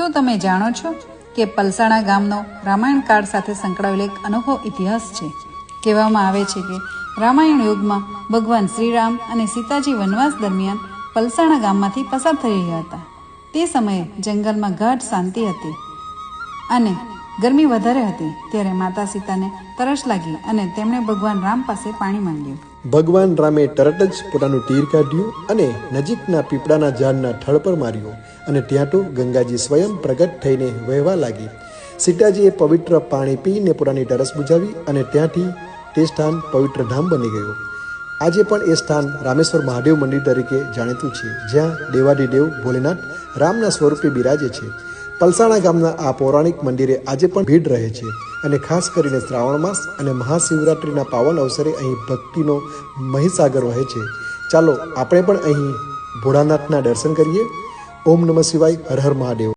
શું તમે જાણો છો કે પલસાણા ગામનો રામાયણ કાળ સાથે સંકળાયેલો એક અનોખો ઇતિહાસ છે? કહેવામાં આવે છે કે રામાયણ યુગમાં ભગવાન શ્રીરામ અને સીતાજી વનવાસ દરમિયાન પલસાણા ગામમાંથી પસાર થઈ રહ્યા હતા. તે સમયે જંગલમાં ગાઢ શાંતિ હતી અને ગરમી વધારે હતી ત્યારે માતા સીતાને તરસ લાગી અને તેમણે ભગવાન રામ પાસે પાણી માંગ્યું. ભગવાન રામે તરત જ પોતાનું તીર કાઢ્યું અને નજીકના પીપળાના ઝાડના થડ પર માર્યું અને ત્યાં તો ગંગાજી સ્વયં પ્રગટ થઈને વહેવા લાગી. સીતાજીએ પવિત્ર પાણી પીને પોતાની તરસ બુજાવી અને ત્યાંથી તે સ્થાન પવિત્ર ધામ બની ગયું. આજે પણ એ સ્થાન રામેશ્વર મહાદેવ મંદિર તરીકે જાણીતું છે, જ્યાં દેવાદિદેવ ભોલેનાથ રામના સ્વરૂપે બિરાજે છે. પલસાણા ગામના આ પૌરાણિક મંદિરે આજે પણ ભીડ રહે છે અને ખાસ કરીને શ્રાવણ માસ અને મહાશિવરાત્રિના પાવન અવસરે અહીં ભક્તિનો મહીસાગર વહે છે. ચાલો, આપણે પણ અહીં ભોળાનાથના દર્શન કરીએ. ઓમ નમઃ શિવાય, હર હર મહાદેવ.